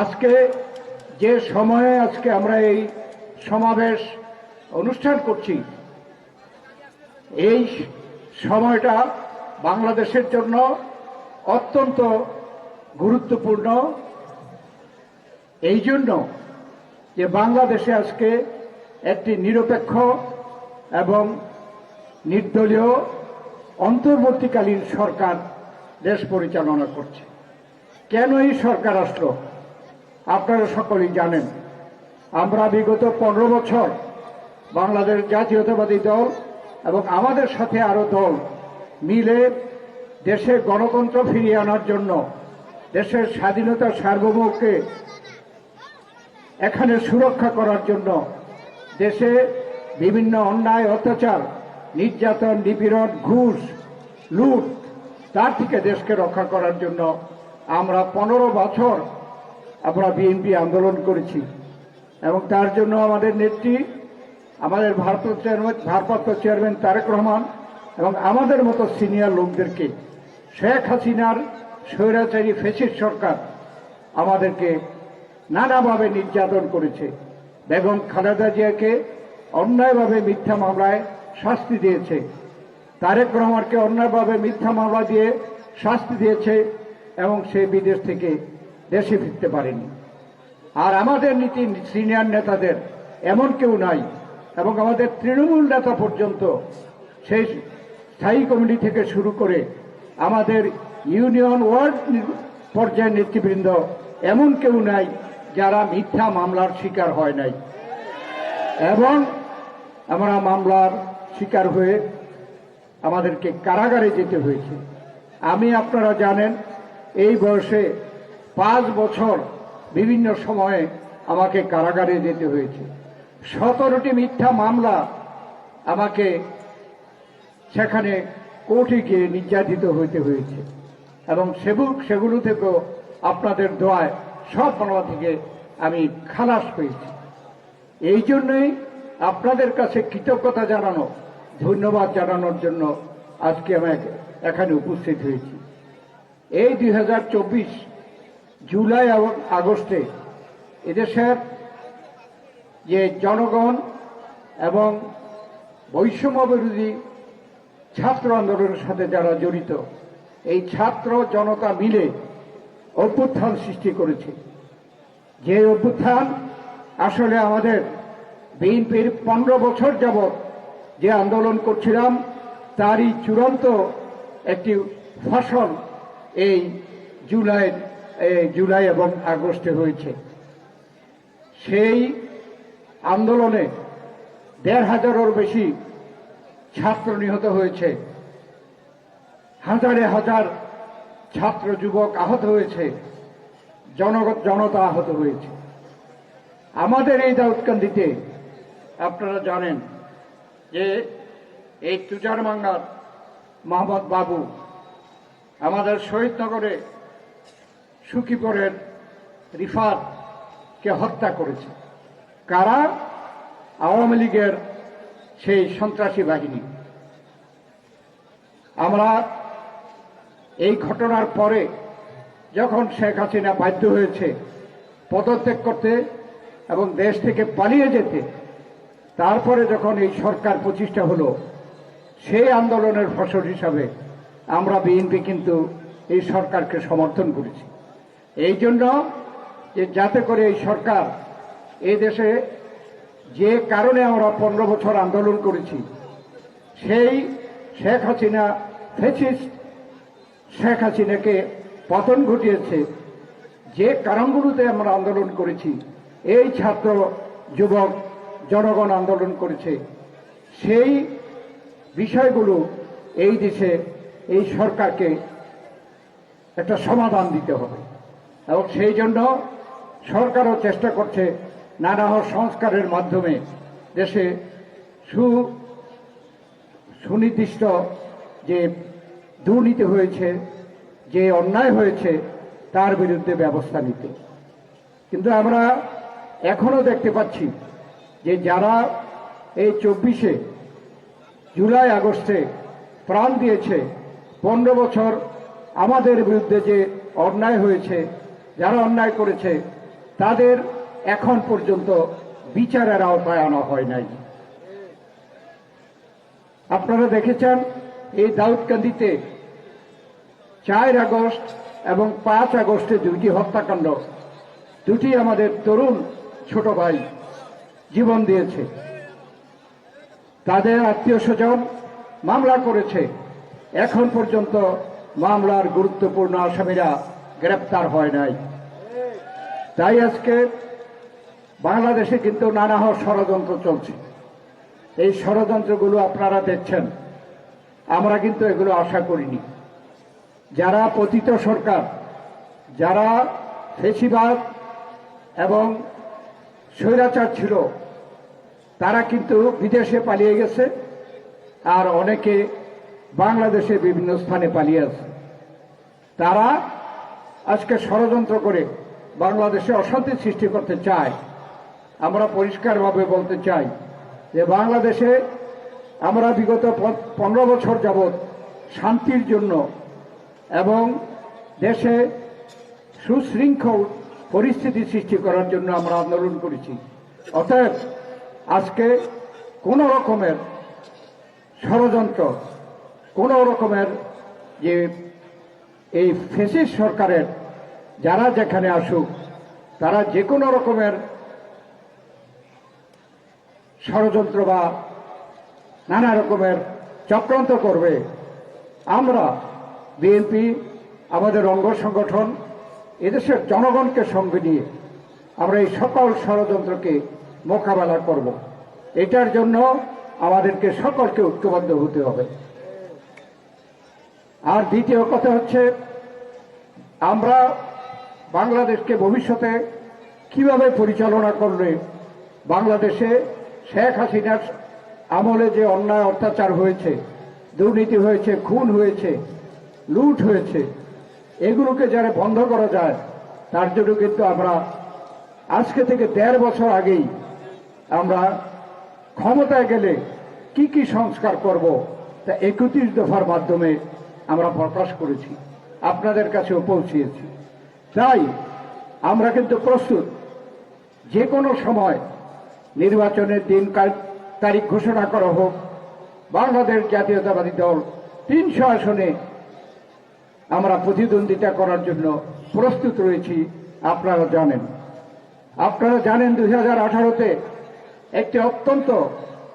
আজকে যে সময়ে আজকে আমরা এই সমাবেশ অনুষ্ঠান করছি, এই সময়টা বাংলাদেশের জন্য অত্যন্ত গুরুত্বপূর্ণ। এই জন্য যে বাংলাদেশে আজকে একটি নিরপেক্ষ এবং নির্দলীয় অন্তর্বর্তীকালীন সরকার দেশ পরিচালনা করছে। কেন এই সরকার আসলো? আপনারা সকলেই জানেন, আমরা বিগত পনেরো বছর বাংলাদেশ জাতীয়তাবাদী দল এবং আমাদের সাথে আরও দল মিলে দেশে গণতন্ত্র ফিরিয়ে আনার জন্য, দেশের স্বাধীনতা সার্বভৌমকে এখানে সুরক্ষা করার জন্য দেশে বিভিন্ন অন্যায়, অত্যাচার, নির্যাতন, নিপীড়ন, ঘুষ, লুট, তার থেকে দেশকে রক্ষা করার জন্য আমরা পনেরো বছর আমরা বিএনপি আন্দোলন করেছি। এবং তার জন্য আমাদের নেত্রী, আমাদের ভারপ্রাপ্ত চেয়ারম্যান ভারপ্রাপ্ত চেয়ারম্যান তারেক রহমান এবং আমাদের মতো সিনিয়র লোকদেরকে, শেখ হাসিনার স্বৈরাচারী ফেসির সরকার আমাদেরকে নানাভাবে নির্যাতন করেছে। বেগম খালেদা জিয়াকে অন্যায়ভাবে মিথ্যা মামলায় শাস্তি দিয়েছে। তারেক রহমানকে অন্যায়ভাবে মিথ্যা মামলা দিয়ে শাস্তি দিয়েছে এবং সে বিদেশ থেকে দেশে ফিরতে পারেনি। আর আমাদের নীতি সিনিয়র নেতাদের এমন কেউ নাই এবং আমাদের তৃণমূল নেতা পর্যন্ত সেই স্থায়ী কমিটি থেকে শুরু করে আমাদের ইউনিয়ন ওয়ার্ড পর্যায়ের নেতৃবৃন্দ এমন কেউ নাই যারা মিথ্যা মামলার শিকার হয় নাই। এবং আমরা মামলার শিকার হয়ে আমাদেরকে কারাগারে যেতে হয়েছে। আমি, আপনারা জানেন, এই বয়সে পাঁচ বছর বিভিন্ন সময়ে আমাকে কারাগারে যেতে হয়েছে। সতেরোটি মিথ্যা মামলা আমাকে সেখানে কোর্টে গিয়ে নির্যাতিত হইতে হয়েছে। এবং সেগুলো সেগুলো থেকেও আপনাদের দোয়ায় সব মামলা থেকে আমি খালাস পেয়েছি। এই জন্যই আপনাদের কাছে কৃতজ্ঞতা জানানো, ধন্যবাদ জানানোর জন্য আজকে আমি এখানে উপস্থিত হয়েছি। এই দুই হাজার চব্বিশ জুলাই এবং আগস্টে এদেশের যে জনগণ এবং বৈষম্য বিরোধী ছাত্র আন্দোলনের সাথে যারা জড়িত, এই ছাত্র জনতা মিলে অভ্যুত্থান সৃষ্টি করেছে। যে অভ্যুত্থান আসলে আমাদের বিএনপির পনেরো বছর যাবৎ যে আন্দোলন করছিলাম, তারই চূড়ান্ত একটি ফসল এই জুলাই এই জুলাই এবং আগস্টে হয়েছে। সেই আন্দোলনে দেড় হাজারের বেশি ছাত্র নিহত হয়েছে। হাজারে হাজার ছাত্র যুবক আহত হয়েছে জনগত জনতা আহত হয়েছে। আমাদের এই দাউদকান্দিতে আপনারা জানেন যে এই তুজার মাঙ্গার মোহাম্মদ বাবু আমাদের শহীদনগরে সুখীপুরের রিফাতকে হত্যা করেছে। কারা? আওয়ামী লীগের সেই সন্ত্রাসী বাহিনী। আমরা এই ঘটনার পরে যখন শেখ হাসিনা বাধ্য হয়েছে পদত্যাগ করতে এবং দেশ থেকে পালিয়ে যেতে, তারপরে যখন এই সরকার প্রতিষ্ঠা হলো, সেই আন্দোলনের ফসল হিসাবে আমরা বিএনপি কিন্তু এই সরকারকে সমর্থন করেছি। এই জন্য যে যাতে করে এই সরকার এই দেশে যে কারণে আমরা পনেরো বছর আন্দোলন করেছি, সেই শেখ হাসিনা ফেসিস্ট শেখ হাসিনাকে পতন ঘটিয়েছে, যে কারণগুলোতে আমরা আন্দোলন করেছি, এই ছাত্র যুবক জনগণ আন্দোলন করেছে, সেই বিষয়গুলো এই দেশে এই সরকারকে একটা সমাধান দিতে হবে। এবং সেই জন্য সরকারও চেষ্টা করছে নানা সংস্কারের মাধ্যমে দেশে সু সুনির্দিষ্ট যে দুর্নীতি হয়েছে, যে অন্যায় হয়েছে, তার বিরুদ্ধে ব্যবস্থা নিতে। কিন্তু আমরা এখনও দেখতে পাচ্ছি যে যারা এই চব্বিশে জুলাই, আগস্টে প্রাণ দিয়েছে, পনেরো বছর আমাদের বিরুদ্ধে যে অন্যায় হয়েছে যারা অন্যায় করেছে, তাদের এখন পর্যন্ত বিচারের আওতায় আনা হয় নাই। আপনারা দেখেছেন, এই দাউদকান্দিতে চার আগস্ট এবং পাঁচ আগস্টে দুটি হত্যাকাণ্ড, দুটি আমাদের তরুণ ছোট ভাই জীবন দিয়েছে। তাদের আত্মীয় স্বজন মামলা করেছে। এখন পর্যন্ত মামলার গুরুত্বপূর্ণ আসামিরা গ্রেপ্তার হয় নাই। তাই আজকে বাংলাদেশে কিন্তু নানা ষড়যন্ত্র চলছে। এই ষড়যন্ত্রগুলো আপনারা দেখছেন। আমরা কিন্তু এগুলো আশা করিনি। যারা পতিত সরকার, যারা ফেসিবাদ এবং স্বৈরাচার ছিল, তারা কিন্তু বিদেশে পালিয়ে গেছে আর অনেকে বাংলাদেশে বিভিন্ন স্থানে পালিয়ে আছে। তারা আজকে ষড়যন্ত্র করে বাংলাদেশে অশান্তি সৃষ্টি করতে চায়, আমরা পরিষ্কারভাবে বলতে চাই যে বাংলাদেশে আমরা বিগত পনেরো বছর যাবৎ শান্তির জন্য এবং দেশে সুশৃঙ্খল পরিস্থিতি সৃষ্টি করার জন্য আমরা আন্দোলন করেছি। অতএব আজকে কোন রকমের ষড়যন্ত্র, কোনো রকমের যে এই ফেসিস সরকারের যারা যেখানে আসুক, তারা যে কোনো রকমের ষড়যন্ত্র বা নানা রকমের চক্রান্ত করবে। আমরা বিএনপি, আমাদের অঙ্গ সংগঠন, এদেশের জনগণকে সঙ্গে নিয়ে আমরা এই সকল ষড়যন্ত্রকে মোকাবেলা করব। এটার জন্য আমাদেরকে সকলকে ঐক্যবদ্ধ হতে হবে। আর দ্বিতীয় কথা হচ্ছে, আমরা বাংলাদেশকে ভবিষ্যতে কীভাবে পরিচালনা করলে বাংলাদেশে শেখ হাসিনার আমলে যে অন্যায় অত্যাচার হয়েছে, দুর্নীতি হয়েছে, খুন হয়েছে, লুট হয়েছে, এগুলোকে যারা বন্ধ করা যায়, তার জন্য কিন্তু আমরা আজকে থেকে দেড় বছর আগেই আমরা ক্ষমতায় গেলে কি কি সংস্কার করব তা একত্রিশ দফার মাধ্যমে আমরা প্রকাশ করেছি। আপনাদের কাছেও পৌঁছিয়েছি। তাই আমরা কিন্তু প্রস্তুত। যে কোনো সময় নির্বাচনের দিন তারিখ ঘোষণা করা হোক, বাংলাদেশ জাতীয়তাবাদী দল তিনশো আসনে আমরা প্রতিদ্বন্দ্বিতা করার জন্য প্রস্তুত রয়েছি, আপনারা জানেন। আপনারা জানেন দুই হাজার আঠারোতে একটি অত্যন্ত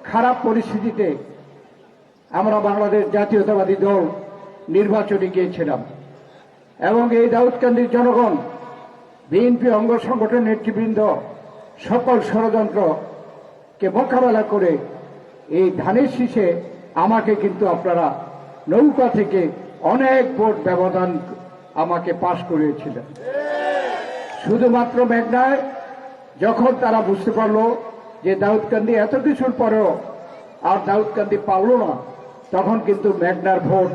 খারাপ পরিস্থিতিতে আমরা বাংলাদেশ জাতীয়তাবাদী দল নির্বাচনে গিয়েছিলাম। এবং এই দাউদকান্দির জনগণ, বিএনপি অঙ্গ সংগঠন নেতৃবৃন্দ, সকল ষড়যন্ত্রকে মোকাবেলা করে এই ধানের শীষে আমাকে কিন্তু আপনারা নৌকা থেকে অনেক ভোট ব্যবধান আমাকে পাশ করিয়েছিলেন। শুধুমাত্র মেঘনায়, যখন তারা বুঝতে পারল যে দাউদকান্দি এত কিছুর পরেও আর দাউদকান্দি পারল না, তখন কিন্তু মেঘনার ভোট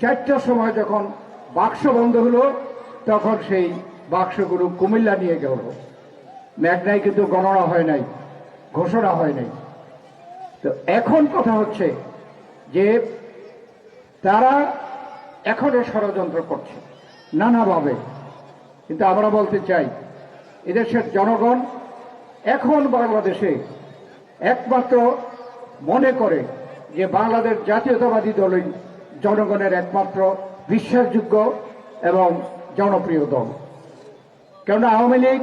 চারটার সময় যখন বাক্স বন্ধ হলো, তখন সেই বাক্সগুলো কুমিল্লা নিয়ে গেল। মেঘনায় কিন্তু গণনা হয় নাই, ঘোষণা হয় নাই। তো এখন কথা হচ্ছে যে তারা এখনও ষড়যন্ত্র করছে, নানাভাবে। কিন্তু আমরা বলতে চাই, এদেশের জনগণ এখন বাংলাদেশে একমাত্র মনে করে যে বাংলাদেশ জাতীয়তাবাদী দলই জনগণের একমাত্র বিশ্বাসযোগ্য এবং জনপ্রিয় দল। কেননা আওয়ামী লীগ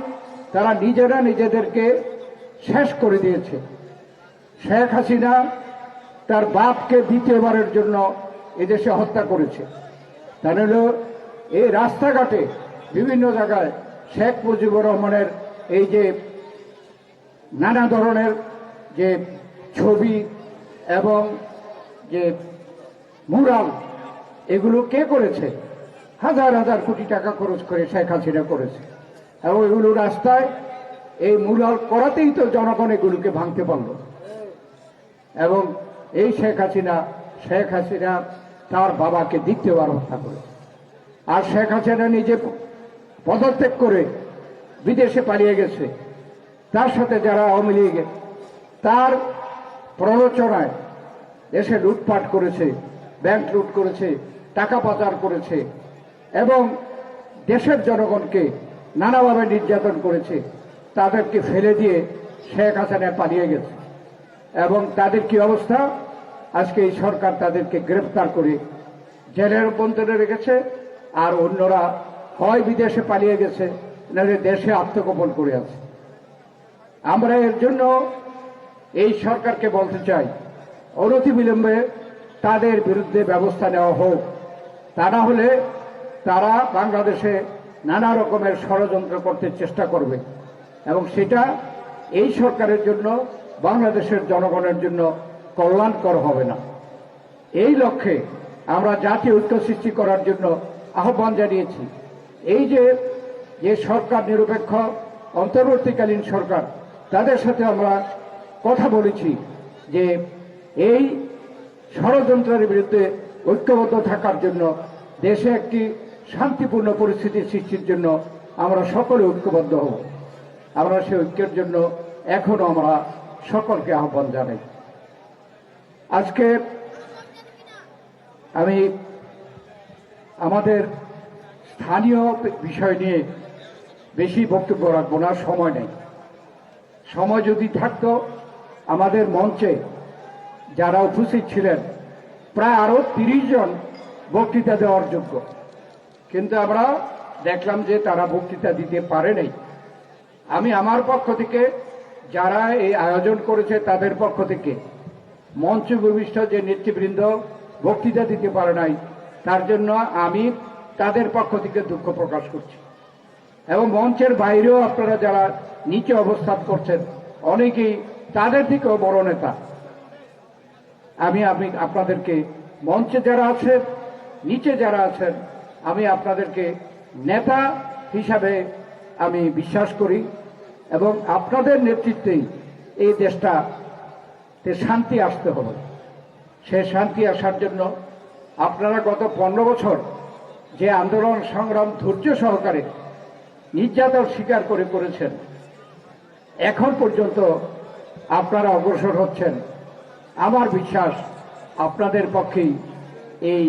তারা নিজেরা নিজেদেরকে শেষ করে দিয়েছে। শেখ হাসিনা তার বাপকে দ্বিতীয়বারের জন্য এদেশে হত্যা করেছে। তা হল এই রাস্তাঘাটে বিভিন্ন জায়গায় শেখ মুজিবুর রহমানের এই যে নানা ধরনের যে ছবি এবং যে মুরাল। এগুলো কে করেছে? হাজার হাজার কোটি টাকা খরচ করে শেখ হাসিনা করেছে। এবং এগুলো রাস্তায় এই মুরাল করাতেই তো জনগণ এগুলোকে ভাঙতে পারল। এবং এই শেখ হাসিনা শেখ হাসিনা তার বাবাকে দ্বিতীয়বার হত্যা করে আর শেখ হাসিনা নিজে পদত্যাগ করে বিদেশে পালিয়ে গেছে। তার সাথে যারা আওয়ামী লীগ, তার প্ররোচনায় দেশে লুটপাট করেছে। ব্যাংক লুট করেছে, টাকা পাচার করেছে, এবং দেশের জনগণকে নানাভাবে নির্যাতন করেছে, তাদেরকে ফেলে দিয়ে শেখ হাসিনা পালিয়ে গেছে। এবং তাদের কি অবস্থা? আজকে এই সরকার তাদেরকে গ্রেফতার করে জেলের বন্ধনে রেখেছে, আর অন্যরা হয় বিদেশে পালিয়ে গেছে নাহলে দেশে আত্মগোপন করে আছে। আমরা এর জন্য এই সরকারকে বলতে চাই, অনতিবিলম্বে তাদের বিরুদ্ধে ব্যবস্থা নেওয়া হোক। তা না হলে তারা বাংলাদেশে নানা রকমের ষড়যন্ত্র করতে চেষ্টা করবে। এবং সেটা এই সরকারের জন্য, বাংলাদেশের জনগণের জন্য কল্যাণকর হবে না। এই লক্ষ্যে আমরা জাতীয় ঐক্য সৃষ্টি করার জন্য আহ্বান জানিয়েছি। এই যে যে সরকার নিরপেক্ষ, অন্তর্বর্তীকালীন সরকার, তাদের সাথে আমরা কথা বলেছি যে এই ষড়যন্ত্রের বিরুদ্ধে ঐক্যবদ্ধ থাকার জন্য দেশে একটি শান্তিপূর্ণ পরিস্থিতি সৃষ্টির জন্য আমরা সকলে ঐক্যবদ্ধ হব। আমরা সেই ঐক্যের জন্য এখনও আমরা সকলকে আহ্বান জানাই। আজকে আমি আমাদের স্থানীয় বিষয় নিয়ে বেশি বক্তব্য রাখব না, সময় নেই। সময় যদি থাকতো, আমাদের মঞ্চে যারা উপস্থিত ছিলেন, প্রায় আরও তিরিশ জন বক্তৃতা দেওয়ার যোগ্য। কিন্তু আমরা দেখলাম যে তারা বক্তৃতা দিতে পারে নাই। আমি আমার পক্ষ থেকে, যারা এই আয়োজন করেছে তাদের পক্ষ থেকে মঞ্চ ভূমিষ্ঠ যে নেতৃবৃন্দ বক্তৃতা দিতে পারে নাই, তার জন্য আমি তাদের পক্ষ থেকে দুঃখ প্রকাশ করছি। এবং মঞ্চের বাইরেও আপনারা যারা নিচে অবস্থান করছেন, অনেকেই তাদের থেকেও বড় নেতা। আমি আমি আপনাদেরকে মঞ্চে যারা আছেন, নিচে যারা আছেন, আমি আপনাদেরকে নেতা হিসাবে আমি বিশ্বাস করি এবং আপনাদের নেতৃত্বেই এই দেশটা শান্তি আসতে হবে। সে শান্তি আসার জন্য আপনারা গত পনেরো বছর যে আন্দোলন, সংগ্রাম, ধৈর্য সহকারে নির্যাতন স্বীকার করে করেছেন, এখন পর্যন্ত আপনারা অগ্রসর হচ্ছেন। আমার বিশ্বাস আপনাদের পক্ষেই এই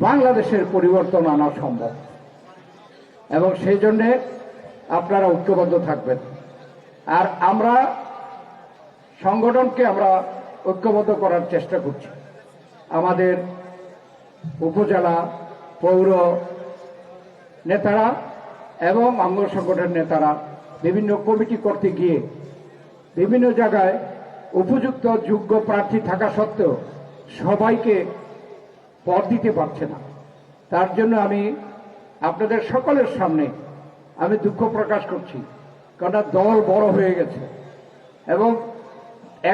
বাংলাদেশের পরিবর্তন আনা সম্ভব। এবং সেই জন্যে আপনারা ঐক্যবদ্ধ থাকবেন। আর আমরা সংগঠনকে আমরা ঐক্যবদ্ধ করার চেষ্টা করছি। আমাদের উপজেলা পৌর নেতারা এবং অঙ্গ সংগঠনের নেতারা বিভিন্ন কমিটি করতে গিয়ে বিভিন্ন জায়গায় উপযুক্ত যোগ্য প্রার্থী থাকা সত্ত্বেও সবাইকে পদ দিতে পারছে না। তার জন্য আমি আপনাদের সকলের সামনে আমি দুঃখ প্রকাশ করছি, কারণ দল বড় হয়ে গেছে এবং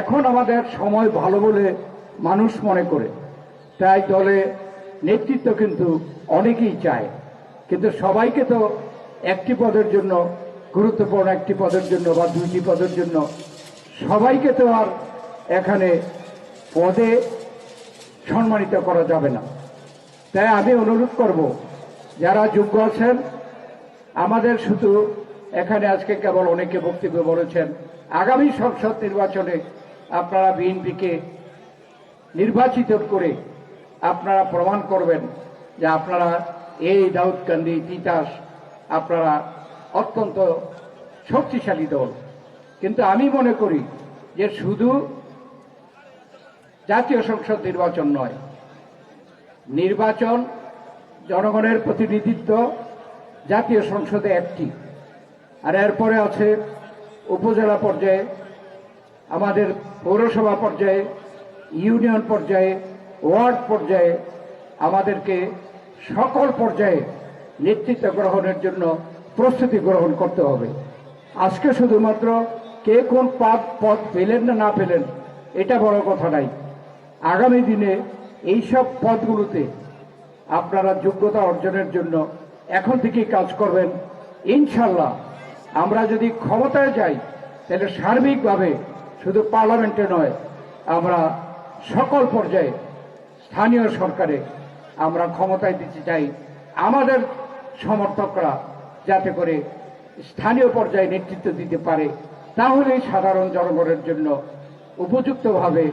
এখন আমাদের সময় ভালো বলে মানুষ মনে করে। তাই দলে নেতৃত্ব কিন্তু অনেকেই চায়, কিন্তু সবাইকে তো একটি পদের জন্য, গুরুত্বপূর্ণ একটি পদের জন্য বা দুইটি পদের জন্য সবাইকে তো আর এখানে পদে সম্মানিত করা যাবে না। তাই আমি অনুরোধ করব, যারা যোগ্য আছেন, আমাদের শুধু এখানে আজকে কেবল অনেকে বক্তব্য বলেছেন, আগামী সংসদ নির্বাচনে আপনারা বিএনপিকে নির্বাচিত করে আপনারা প্রমাণ করবেন যে আপনারা এই দাউদকান্দি তিতাস আপনারা অত্যন্ত শক্তিশালী দল। কিন্তু আমি মনে করি যে শুধু জাতীয় সংসদ নির্বাচন নয়, নির্বাচন, জনগণের প্রতিনিধিত্ব, জাতীয় সংসদে একটি। আর এরপরে আছে উপজেলা পর্যায়ে, আমাদের পৌরসভা পর্যায়ে, ইউনিয়ন পর্যায়ে, ওয়ার্ড পর্যায়ে আমাদেরকে সকল পর্যায়ে নেতৃত্ব গ্রহণের জন্য প্রস্তুতি গ্রহণ করতে হবে। আজকে শুধুমাত্র কে কোন পদ পদ পেলেন না না পেলেন, এটা বড় কথা নাই। আগামী দিনে এইসব পদগুলোতে আপনারা যোগ্যতা অর্জনের জন্য এখন থেকেই কাজ করবেন। ইনশাল্লাহ আমরা যদি ক্ষমতায় যাই, তাহলে সার্বিকভাবে শুধু পার্লামেন্টে নয়, আমরা সকল পর্যায়ে স্থানীয় সরকারে আমরা ক্ষমতায় দিতে চাই। আমাদের সমর্থকরা যাতে করে স্থানীয় পর্যায়ে নেতৃত্ব দিতে পারে। তাহলেই সাধারণ জনগণের জন্য উপযুক্তভাবে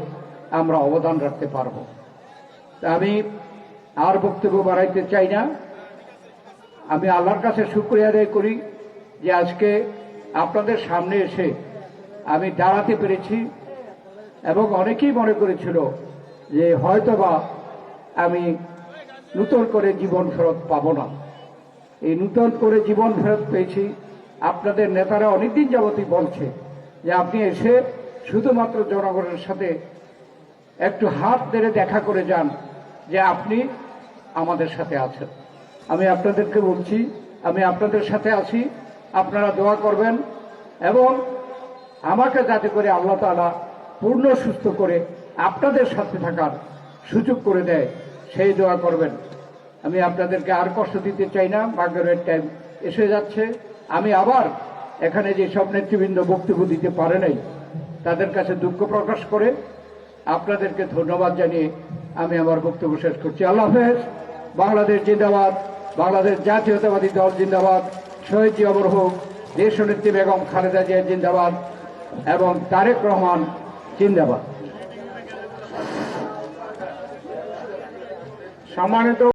আমরা অবদান রাখতে পারব। আমি আর বক্তব্য বাড়াইতে চাই না। আমি আল্লাহর কাছে শুক্রিয়া আদায় করি যে আজকে আপনাদের সামনে এসে আমি দাঁড়াতে পেরেছি এবং অনেকেই মনে করেছিল যে হয়তোবা আমি নূতন করে জীবন ফেরত পাবো না। এই নূতন করে জীবন ফেরত পেয়েছি আপনাদের নেতারা অনেকদিন যাবতই বলছে যে আপনি এসে শুধুমাত্র জনগণের সাথে একটু হাত ধরে দেখা করে যান যে আপনি আমাদের সাথে আছেন। আমি আপনাদেরকে বলছি, আমি আপনাদের সাথে আছি, আপনারা দোয়া করবেন এবং আমাকে যাতে করে আল্লাহ তাআলা পূর্ণ সুস্থ করে আপনাদের সাথে থাকার সুযোগ করে দেয়, সেই দোয়া করবেন। আমি আপনাদেরকে আর কষ্ট দিতে চাই না বাগের টাইম এসে যাচ্ছে। আমি আবার এখানে যে সব নেতৃবৃন্দ বক্তব্য দিতে পারে নাই, তাদের কাছে দুঃখ প্রকাশ করে আপনাদেরকে ধন্যবাদ জানিয়ে আমি আমার বক্তব্য শেষ করছি। আল্লাহ হাফেজ। বাংলাদেশ জিন্দাবাদ। বাংলাদেশ জাতীয়তাবাদী দল জিন্দাবাদ। শহীদ জি অমর হোক। দেশনেত্রী বেগম খালেদা জিয়া জিন্দাবাদ এবং তারেক রহমান জিন্দাবাদ। সম্মানিত